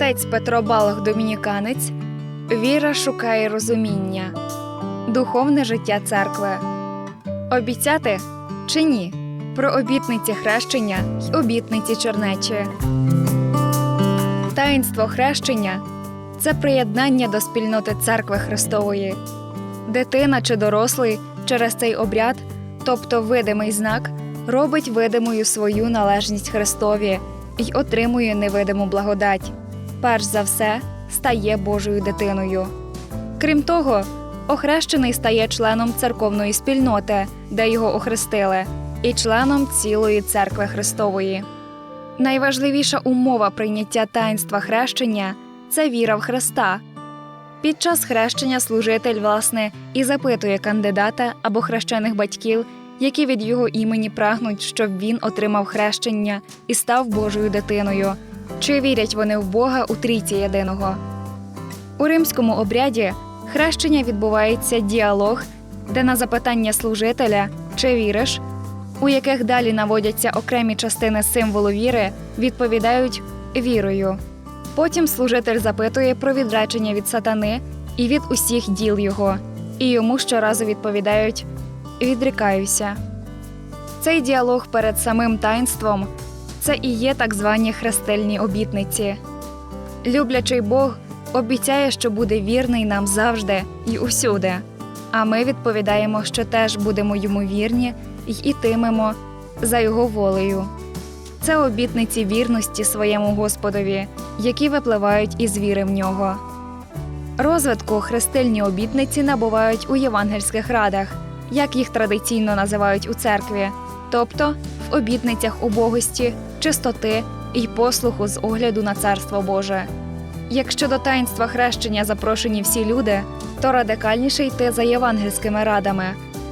Отець Петро Балах Домініканець Віра шукає розуміння, духовне життя церкви. Обіцяти чи ні? Про обітниці хрещення й обітниці чернечі. Таїнство хрещення це приєднання до спільноти церкви Христової. Дитина чи дорослий через цей обряд, тобто видимий знак, робить видимою свою належність Христові й отримує невидиму благодать. Перш за все, стає Божою дитиною. Крім того, охрещений стає членом церковної спільноти, де його охрестили, і членом цілої церкви Христової. Найважливіша умова прийняття таїнства хрещення це віра в Христа. Під час хрещення служитель, власне, і запитує кандидата або хрещених батьків, які від його імені прагнуть, щоб він отримав хрещення і став Божою дитиною. Чи вірять вони в Бога у трійці єдиного? У римському обряді хрещення відбувається діалог, де на запитання служителя чи віриш, у яких далі наводяться окремі частини символу віри, відповідають вірою. Потім служитель запитує про відречення від сатани і від усіх діл його, і йому щоразу відповідають відрікаюся. Цей діалог перед самим таїнством це і є так звані хрестильні обітниці. Люблячий Бог обіцяє, що буде вірний нам завжди і усюди. А ми відповідаємо, що теж будемо йому вірні й ітимемо за його волею. Це обітниці вірності своєму Господові, які випливають із віри в нього. Розвитку хрестильні обітниці набувають у євангельських радах, як їх традиційно називають у церкві, тобто обітницях убогості, чистоти і послуху з огляду на царство Боже. Якщо до таїнства хрещення запрошені всі люди, то радикальніше йти за євангельськими радами.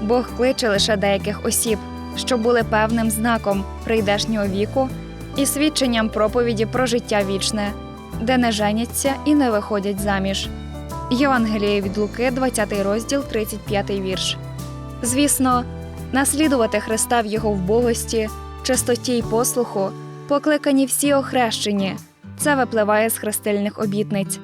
Бог кличе лише деяких осіб, що були певним знаком прийдешнього віку і свідченням проповіді про життя вічне, де не женяться і не виходять заміж. Євангеліє від Луки, 20 розділ, 35 вірш. Звісно, наслідувати Христа в його вбогості, чистоті й послуху покликані всі охрещені. Це випливає з хрестильних обітниць.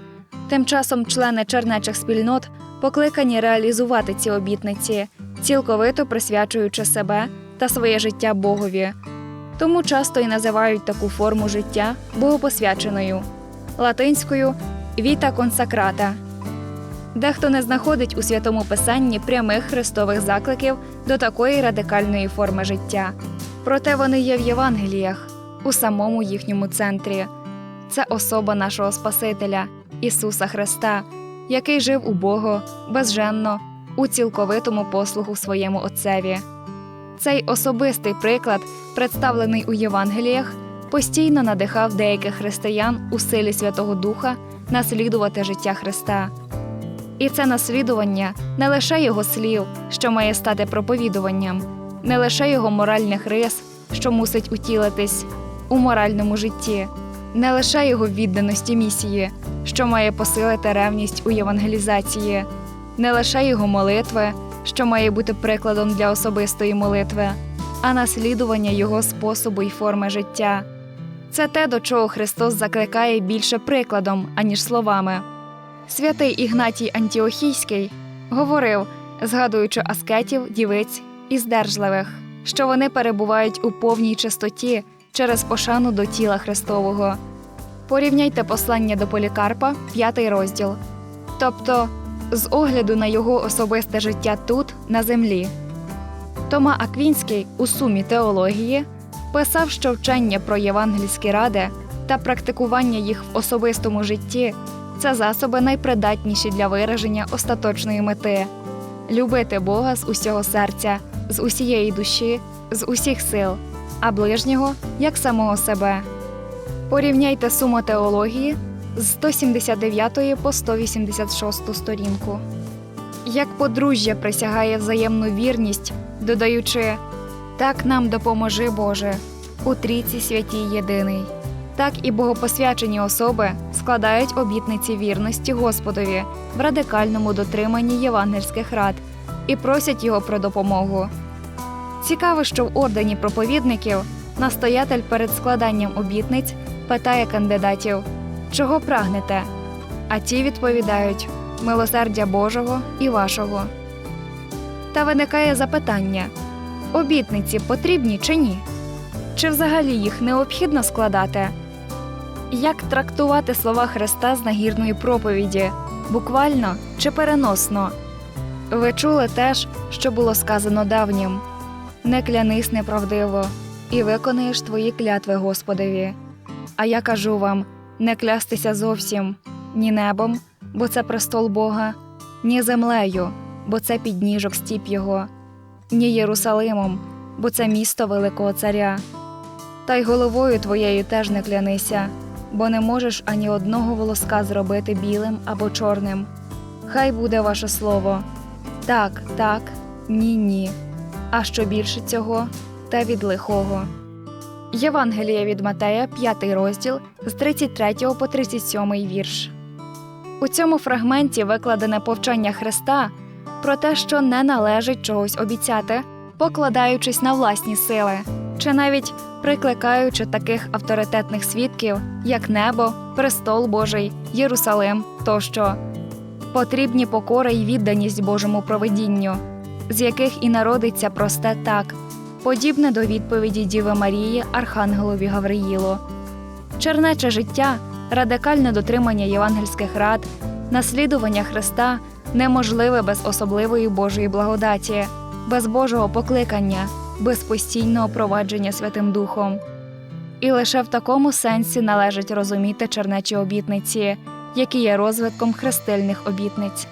Тим часом члени чернечих спільнот покликані реалізувати ці обітниці, цілковито присвячуючи себе та своє життя Богові. Тому часто і називають таку форму життя богопосвяченою латинською віта консакрата. Дехто не знаходить у святому писанні прямих христових закликів до такої радикальної форми життя. Проте вони є в Євангеліях, у самому їхньому центрі. Це особа нашого Спасителя, Ісуса Христа, який жив убого, безженно, у цілковитому послуху своєму Отцеві. Цей особистий приклад, представлений у Євангеліях, постійно надихав деяких християн у силі Святого Духа наслідувати життя Христа. І це наслідування не лише його слів, що має стати проповідуванням, не лише його моральних рис, що мусить утілитись у моральному житті, не лише його відданості місії, що має посилити ревність у євангелізації, не лише його молитви, що має бути прикладом для особистої молитви, а наслідування його способу й форми життя. Це те, до чого Христос закликає більше прикладом, аніж словами. Святий Ігнатій Антіохійський говорив, згадуючи аскетів, дівиць і здержливих, що вони перебувають у повній чистоті через пошану до тіла Христового. Порівняйте послання до Полікарпа, п'ятий розділ. Тобто, з огляду на його особисте життя тут, на землі. Тома Аквінський у сумі теології писав, що вчення про євангельські ради та практикування їх в особистому житті це засоби найпридатніші для вираження остаточної мети любити Бога з усього серця, з усієї душі, з усіх сил, а ближнього як самого себе. Порівняйте суму теології з 179 по 186 сторінку. Як подружжя присягає взаємну вірність, додаючи так нам допоможи Боже у трійці святій єдиний. Так і богопосвячені особи складають обітниці вірності Господові в радикальному дотриманні євангельських рад і просять його про допомогу. Цікаво, що в ордені проповідників настоятель перед складанням обітниць питає кандидатів, чого прагнете? А ті відповідають милосердя Божого і вашого. Та виникає запитання: обітниці потрібні чи ні? Чи взагалі їх необхідно складати? Як трактувати слова Христа з нагірної проповіді буквально чи переносно? Ви чули теж, що було сказано давнім не клянись неправдиво, і виконаєш твої клятви Господові. А я кажу вам не клястися зовсім ні небом, бо це престол Бога, ні землею, бо це підніжок стіп Його, ні Єрусалимом, бо це місто Великого Царя. Та й головою твоєю теж не клянися, бо не можеш ані одного волоска зробити білим або чорним. Хай буде ваше слово. Так, так, ні, ні. А що більше цього, те від лихого. Євангеліє від Матея, 5 розділ з 33 по 37 вірш. У цьому фрагменті викладене повчання Христа про те, що не належить чогось обіцяти, покладаючись на власні сили, чи навіть прикликаючи таких авторитетних свідків, як небо, престол Божий, Єрусалим тощо. Потрібні покора й відданість Божому провидінню, з яких і народиться просте так, подібне до відповіді Діви Марії Архангелові Гавриїлу. Чернече життя, радикальне дотримання євангельських рад, наслідування Христа неможливе без особливої Божої благодаті, без Божого покликання, без постійного провадження Святим Духом. І лише в такому сенсі належить розуміти чернечі обітниці, які є розвитком хрестильних обітниць.